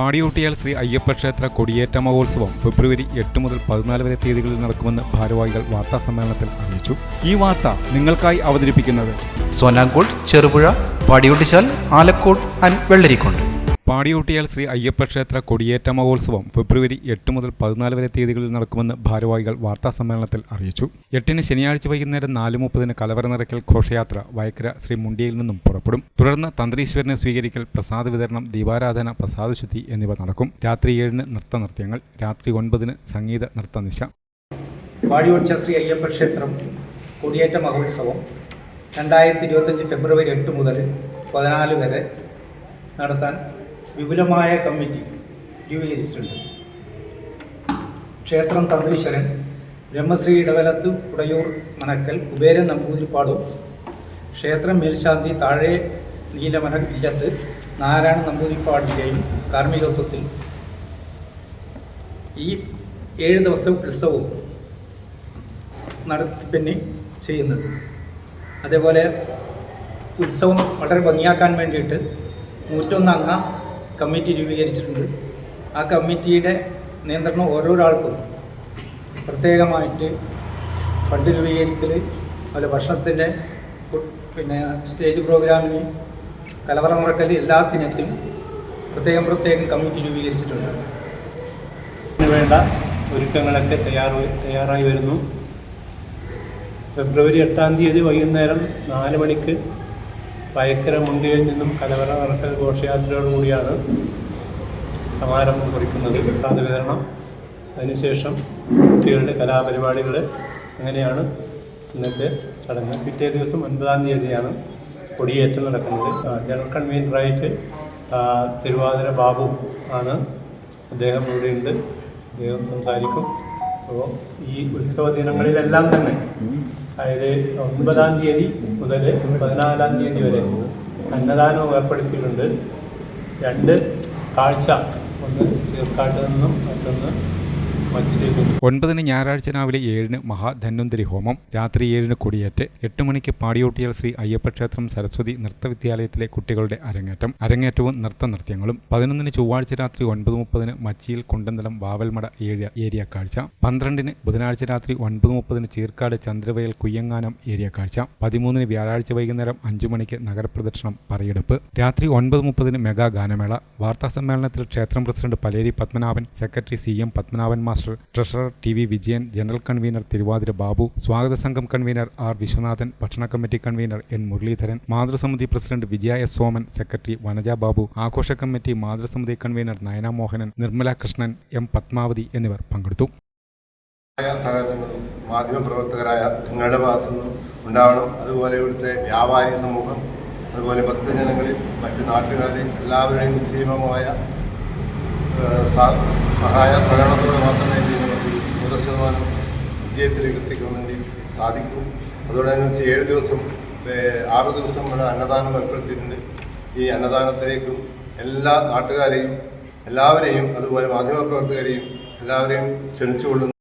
പാടിയൂട്ടിയാൽ ശ്രീ അയ്യപ്പക്ഷേത്ര കൊടിയേറ്റ മഹോത്സവം ഫെബ്രുവരി എട്ട് മുതൽ പതിനാല് വരെ തീയതികളിൽ നടക്കുമെന്ന് ഭാരവാഹികൾ വാർത്താ സമ്മേളനത്തിൽ അറിയിച്ചു. ഈ വാർത്ത നിങ്ങൾക്കായി അവതരിപ്പിക്കുന്നത് സോനാങ്കോട് ചെറുപുഴ പാടിയൂട്ടിച്ചാൽ ആലക്കോട് ആൻഡ് വെള്ളരിക്കുണ്ട്. പാടിയൂട്ടിയാൽ ശ്രീ അയ്യപ്പക്ഷേത്ര കൊടിയേറ്റ മഹോത്സവം ഫെബ്രുവരി എട്ട് മുതൽ പതിനാല് വരെ തീയതികളിൽ നടക്കുമെന്ന് ഭാരവാഹികൾ വാർത്താ സമ്മേളനത്തിൽ അറിയിച്ചു. എട്ടിന് ശനിയാഴ്ച വൈകുന്നേരം നാല് മുപ്പതിന് കലവറ നിറയ്ക്കൽ ഘോഷയാത്ര വയക്കര ശ്രീ മുണ്ടിയിൽ നിന്നും പുറപ്പെടും. തുടർന്ന് തന്ത്രീശ്വരനെ സ്വീകരിക്കൽ പ്രസാദ വിതരണം ദീപാരാധന പ്രസാദശുദ്ധി എന്നിവ നടക്കും. രാത്രി ഏഴിന് നൃത്ത നൃത്യങ്ങൾ രാത്രി ഒൻപതിന് സംഗീത നൃത്തനിശ നിശ. ശ്രീ അയ്യപ്പ ക്ഷേത്രം കൊടിയേറ്റ മഹോത്സവം രണ്ടായിരത്തി ഇരുപത്തഞ്ച് ഫെബ്രുവരി എട്ട് മുതൽ പതിനാല് വരെ നടത്താൻ വിപുലമായ കമ്മിറ്റി രൂപീകരിച്ചിട്ടുണ്ട്. ക്ഷേത്രം തന്ത്രീശ്വരൻ ബ്രഹ്മശ്രീ ഇടവലത്ത് കുടയൂർ മനക്കൽ കുബേരൻ നമ്പൂതിരിപ്പാടും ക്ഷേത്രം മേൽശാന്തി താഴെ നീലമന ഇല്ലത്ത് നാരായണ നമ്പൂതിരിപ്പാടിന്റെയും കാർമ്മികത്വത്തിൽ. ഈ ഏഴ് ദിവസം ഉത്സവവും നടത്തിപ്പിന്നെ ചെയ്യുന്നുണ്ട്. അതേപോലെ ഉത്സവം വളരെ ഭംഗിയാക്കാൻ വേണ്ടിയിട്ട് നൂറ്റൊന്ന് അംഗ കമ്മിറ്റി രൂപീകരിച്ചിട്ടുണ്ട്. ആ കമ്മിറ്റിയുടെ നിയന്ത്രണം ഓരോരാൾക്കും പ്രത്യേകമായിട്ട് ഫണ്ട് രൂപീകരിക്കൽ അതുപോലെ ഭക്ഷണത്തിന്റെ പിന്നെ സ്റ്റേജ് പ്രോഗ്രാമിന് കലവറ മുറക്കൽ എല്ലാത്തിനും പ്രത്യേകം പ്രത്യേകം കമ്മിറ്റി രൂപീകരിച്ചിട്ടുണ്ട്. വേണ്ട ഒരുക്കങ്ങളൊക്കെ തയ്യാറ് തയ്യാറായി വരുന്നു. ഫെബ്രുവരി എട്ടാം തീയതി വൈകുന്നേരം നാല് മണിക്ക് വയക്കര മുണ്ടിയിൽ നിന്നും കലവറ നടക്കൽ ഘോഷയാത്രയോടുകൂടിയാണ് സമാരംഭം കുറിക്കുന്നത്. പ്രസാദ വിതരണം അതിനുശേഷം കുട്ടികളുടെ കലാപരിപാടികൾ അങ്ങനെയാണ് ഇന്നത്തെ ചടങ്ങ്. പിറ്റേ ദിവസം ഒൻപതാം തീയതിയാണ് കൊടിയേറ്റം നടക്കുന്നത്. ജനറൽ കൺവീനറായിട്ട് തിരുവാതിര ബാബു ആണ് അദ്ദേഹം ഇവിടെയുണ്ട്. അദ്ദേഹം സംസാരിക്കും. അപ്പോൾ ഈ ഉത്സവ ദിനങ്ങളിലെല്ലാം തന്നെ അതായത് ഒൻപതാം തീയതി മുതൽ പതിനാലാം തീയതി വരെ അന്നദാനവും ഏർപ്പെടുത്തിയിട്ടുണ്ട്. രണ്ട് കാഴ്ച ഒന്ന് ചീർക്കാട്ട് നിന്നും മറ്റൊന്ന് ഒൻപതിന് ഞായറാഴ്ച രാവിലെ ഏഴിന് മഹാധന്വന്തരി ഹോമം രാത്രി ഏഴിന് കൊടിയേറ്റ് എട്ട് മണിക്ക് പാടിയോട്ടിയാൽ ശ്രീ അയ്യപ്പക്ഷേത്രം സരസ്വതി നൃത്തവിദ്യാലയത്തിലെ കുട്ടികളുടെ അരങ്ങേറ്റം അരങ്ങേറ്റവും നൃത്ത നൃത്തനൃത്യങ്ങളും പതിനൊന്നിന് ചൊവ്വാഴ്ച രാത്രി ഒൻപത് മുപ്പതിന് മച്ചിയിൽ കുണ്ടന്തലം വാവൽമട ഏഴ് ഏരിയ കാഴ്ച പന്ത്രണ്ടിന് ബുധനാഴ്ച രാത്രി ഒൻപത് മുപ്പതിന് ചീർക്കാട് ചന്ദ്രവയൽ കുയ്യങ്ങാനം ഏരിയ കാഴ്ച പതിമൂന്നിന് വ്യാഴാഴ്ച വൈകുന്നേരം അഞ്ചു മണിക്ക് നഗരപ്രദക്ഷിണം പറയെടുപ്പ് രാത്രി ഒൻപത് മുപ്പതിന് മെഗാ ഗാനമേള വാർത്താ സമ്മേളനത്തിൽ ക്ഷേത്രം president Paleri Padmanabhan secretary C M Padmanabhan master treasurer T V Vijayan general convener Thiruvathira Babu സ്വാഗത സംഘം കൺവീനർ ആർ വിശ്വനാഥൻ ഭക്ഷണ committee convener N Muraleedharan മാതൃസമിതി president Vijaya S Soman secretary Vanaja Babu ആഘോഷ കമ്മിറ്റി മാതൃസമിതി കൺവീനർ നയന മോഹനൻ നിർമ്മല കൃഷ്ണൻ എം പത്മാവതി എന്നിവർ പങ്കെടുത്തു. മാധ്യമപ്രവർത്തകരായ നിങ്ങളുടെ ഭാഗത്തുനിന്നും ഉണ്ടാവണം. അതുപോലെ ഇവിടുത്തെ വ്യാപാരി സമൂഹം അതുപോലെ ഭക്തജനങ്ങളിൽ മറ്റു നാട്ടുകാരിൽ എല്ലാവരുടെയും നിശ്ചയമായ സഹായ സഹകരണത്തോടെ ശതമാനം വിജയത്തിലേക്ക് എത്തിക്കാൻ വേണ്ടി സാധിക്കും. അതോടനുബന്ധിച്ച് ഏഴ് ദിവസം ആറ് ദിവസം ഇവിടെ അന്നദാനം ഏർപ്പെടുത്തിയിട്ടുണ്ട്. ഈ അന്നദാനത്തിലേക്കും എല്ലാ നാട്ടുകാരെയും എല്ലാവരെയും അതുപോലെ മാധ്യമപ്രവർത്തകരെയും എല്ലാവരെയും ക്ഷണിച്ചുകൊള്ളുന്നു.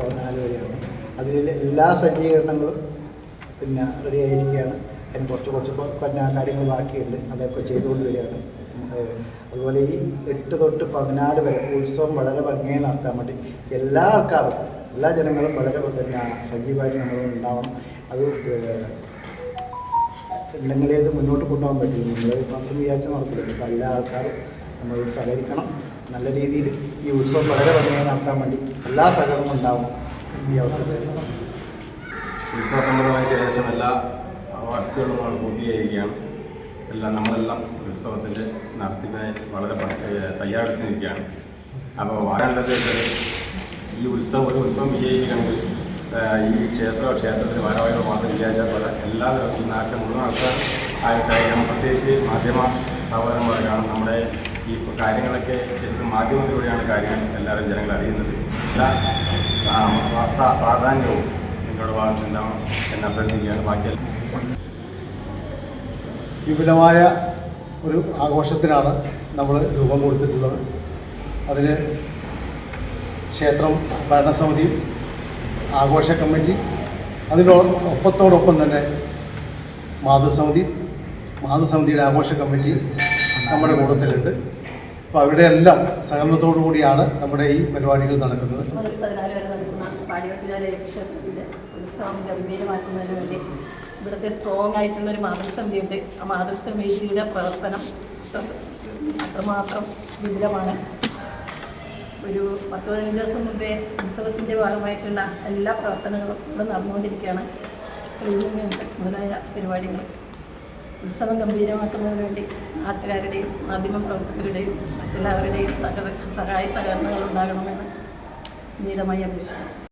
പതിനാല് വരെയാണ്. അതിൽ എല്ലാ സജ്ജീകരണങ്ങളും പിന്നെ റെഡി ആയിരിക്കുകയാണ്. അതിന് കുറച്ച് കുറച്ച് കാര്യങ്ങൾ ബാക്കിയുണ്ട്. അതൊക്കെ ചെയ്തുകൊണ്ട് വരികയാണ്. അതുപോലെ ഈ എട്ട് തൊട്ട് പതിനാല് വരെ ഉത്സവം വളരെ ഭംഗിയായി നടത്താൻ വേണ്ടി എല്ലാ ആൾക്കാരും എല്ലാ ജനങ്ങളും വളരെ പിന്നെ സജീവമായിട്ട് നമ്മൾ ഉണ്ടാവണം. അത് ഉണ്ടെങ്കിലേ ഇത് മുന്നോട്ട് കൊണ്ടുപോകാൻ പറ്റും നമ്മൾ മാത്രം വിചാരിച്ച നടക്കില്ല. അപ്പോൾ എല്ലാ ആൾക്കാരും നമ്മൾ സഹകരിക്കണം. നല്ല രീതിയിൽ ഈ ഉത്സവം വളരെ ഭംഗിയായി നടത്താൻ വേണ്ടി എല്ലാ സഹകരണവും ഉണ്ടാവും ഈ അവസരത്തിൽ. ഉത്സവസംബന്ധമായിട്ട് ഏകദേശം എല്ലാ വർക്കുകളും പൂർത്തിയായിരിക്കുകയാണ്. എല്ലാം നമ്മളെല്ലാം ഉത്സവത്തിന്റെ നടത്തിപ്പിനായി വളരെ തയ്യാറെടുത്ത് നിൽക്കുകയാണ് അപ്പോൾ വരേണ്ടത് ഈ ഉത്സവം ഒരു ഉത്സവം വിജയിക്കണമെങ്കിൽ ഈ ക്ഷേത്ര ക്ഷേത്രത്തിന് വരവായോ മാത്രം വിചാരിച്ചാൽ പോലെ എല്ലാവരും ഈ നാട്ടിലെ മുഴുവൻ ആൾക്കാർ ആയ സഹായിക്കണം പ്രത്യേകിച്ച് മാധ്യമ സഹോദരന്മാർക്കാണ് നമ്മുടെ ഈ കാര്യങ്ങളൊക്കെ ശരിക്കും മാധ്യമത്തിലൂടെയാണ് കാര്യങ്ങൾ എല്ലാവരും ജനങ്ങൾ അറിയുന്നത്. എല്ലാ വാർത്താ പ്രാധാന്യവും നിങ്ങളുടെ ഭാഗത്തുണ്ടാവണം എന്ന് അഭ്യർത്ഥിക്കുകയാണ്. ബാക്കിയെല്ലാം വിപുലമായ ഒരു ആഘോഷത്തിനാണ് നമ്മൾ രൂപം കൊടുത്തിട്ടുള്ളത്. അതിന് ക്ഷേത്രം ഭരണസമിതി ആഘോഷ കമ്മിറ്റി അതിനൊപ്പത്തോടൊപ്പം തന്നെ മാതൃസമിതി മാതൃസമിതിയുടെ ആഘോഷ കമ്മിറ്റി നമ്മുടെ കൂട്ടത്തിലുണ്ട്. അപ്പോൾ അവരുടെ എല്ലാം സഹകരണത്തോടു കൂടിയാണ് നമ്മുടെ ഈ പരിപാടികൾ നടക്കുന്നത്. ഉത്സവം ഗംഭീരമാക്കുന്നതിന് വേണ്ടി ഇവിടുത്തെ സ്ട്രോങ് ആയിട്ടുള്ള ഒരു മാതൃസമിതിയുണ്ട് ആ മാതൃസമിതിയുടെ പ്രവർത്തനം അത്രമാത്രം വിപുലമാണ്. ഒരു പത്ത് പതിനഞ്ച് ദിവസം മുമ്പേ ഉത്സവത്തിന്റെ ഭാഗമായിട്ടുള്ള എല്ലാ പ്രവർത്തനങ്ങളും ഇവിടെ നടന്നുകൊണ്ടിരിക്കുകയാണ്. മുതലായ പരിപാടികൾ ഉത്സവം ഗംഭീരമാക്കുന്നതിന് വേണ്ടി നാട്ടുകാരുടെയും മാധ്യമ പ്രവർത്തകരുടെയും മറ്റെല്ലാവരുടെയും സഹ സഹായ സഹകരണങ്ങൾ ഉണ്ടാകണമെന്ന് നീതമായി അപേക്ഷിക്കുന്നു.